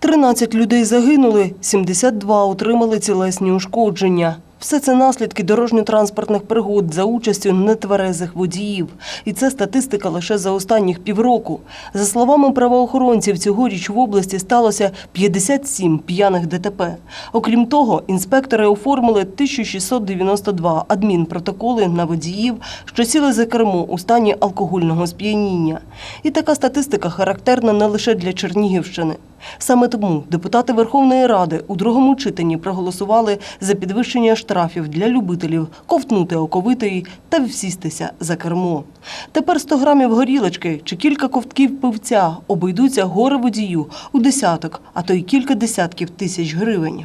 13 людей загинули, 72 отримали тілесні ушкодження. Все це наслідки дорожньо-транспортних пригод за участю нетверезих водіїв. І це статистика лише за останніх півроку. За словами правоохоронців, цьогоріч в області сталося 57 п'яних ДТП. Окрім того, інспектори оформили 1692 адмінпротоколи на водіїв, що сіли за кермо у стані алкогольного сп'яніння. І така статистика характерна не лише для Чернігівщини. Саме тому депутати Верховної Ради у другому читанні проголосували за підвищення штрафів для любителів ковтнути оковитої та всістися за кермо. Тепер 100 грамів горілочки чи кілька ковтків пивця обійдуться горе водію у десяток, а то й кілька десятків тисяч гривень.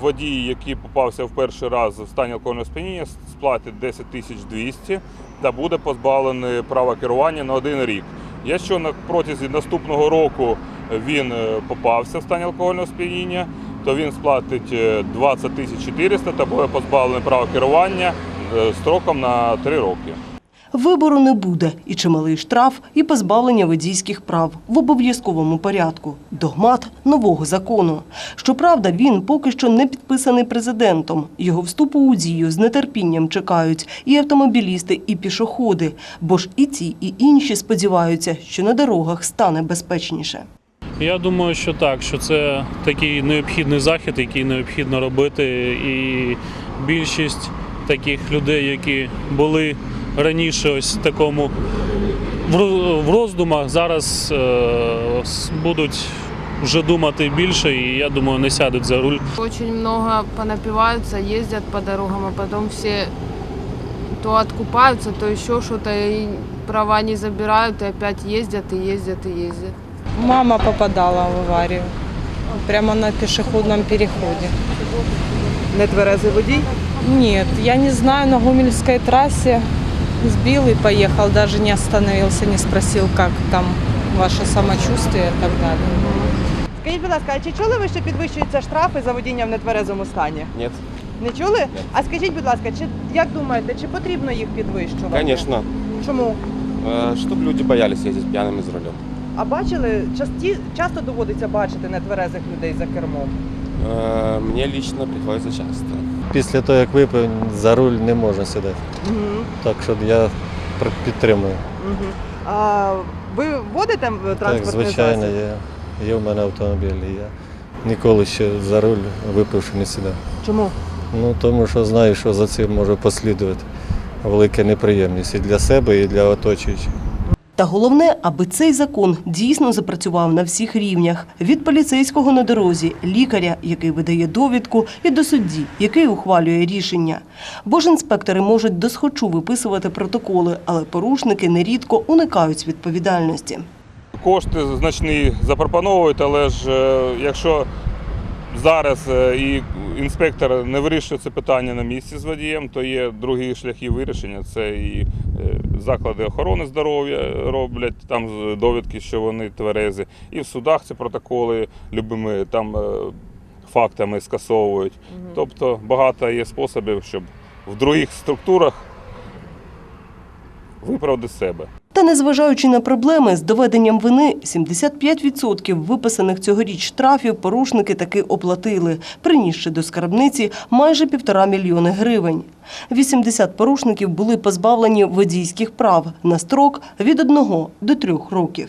Водій, який попався в перший раз в стані алкогольного сп'яніння, сплатить 10 тисяч 200 та буде позбавлений права керування на один рік. Якщо протязі наступного року він е, попався в стані алкогольного сп'яніння, то він сплатить е, 20 тисяч 400 та буде позбавлений права керування е, строком на 3 роки. Вибору не буде і чималий штраф, і позбавлення водійських прав в обов'язковому порядку. Догмат нового закону. Щоправда, він поки що не підписаний президентом. Його вступу у дію з нетерпінням чекають і автомобілісти, і пішоходи. Бо ж і ці, і інші сподіваються, що на дорогах стане безпечніше. Я думаю, що так, що це такий необхідний захід, який необхідно робити. І більшість таких людей, які були раніше ось такому в роздумах, зараз е, будуть вже думати більше, і я думаю, не сядуть за руль. Очень много понапиваются, ездят по дорогам, а потом все то откупаются, то еще что-то, и права не забирают, и опять ездят, и ездят, и ездят. Мама попадала в аварию прямо на пешеходном переходе. Нетверезий водій? Нет, я не знаю, на Гумельской трассе сбил и поехал, даже не остановился, не спросил, как там ваше самочувствие и так далее. Скажіть, будь ласка, а чи чули ви, що підвищуються штрафи за водіння в нетверезому стані? Нет, Не чули? А скажіть, будь ласка, чи як думаєте, чи потрібно їх підвищувати? конечно. Чому? Чтобы люди боялись ездить пьяными за рулем. А бачили, часті, часто доводиться бачити нетверезих людей за кермом? Э, Мне лично приходится часто. Після того, як випив, за руль не можна сідати. Угу. Так що я підтримую. Угу. А ви водите в Так, звичайно, засіб? є, є в мене автомобіль. і Я ніколи ще за руль випивши не сідав. Чому? Ну, тому що знаю, що за цим може послідувати велика неприємність і для себе, і для оточуючих. Та головне, аби цей закон дійсно запрацював на всіх рівнях: від поліцейського на дорозі, лікаря, який видає довідку, і до судді, який ухвалює рішення. Бо ж інспектори можуть досхочу виписувати протоколи, але порушники нерідко уникають відповідальності. Кошти значні запропонують, але ж е, якщо зараз е, і інспектор не вирішує це питання на місці з водієм, то є другі шляхи вирішення. Це і е, заклади охорони здоров'я роблять там довідки, що вони тверези, і в судах ці протоколи любими там е, фактами скасовують. Тобто багато є способів, щоб в других структурах виправдати себе. Незважаючи на проблеми з доведенням вини, 75% виписаних цьогоріч штрафів порушники таки оплатили, принісши до скарбниці майже півтора мільйони гривень. 80 порушників були позбавлені водійських прав на строк від 1 до 3 років.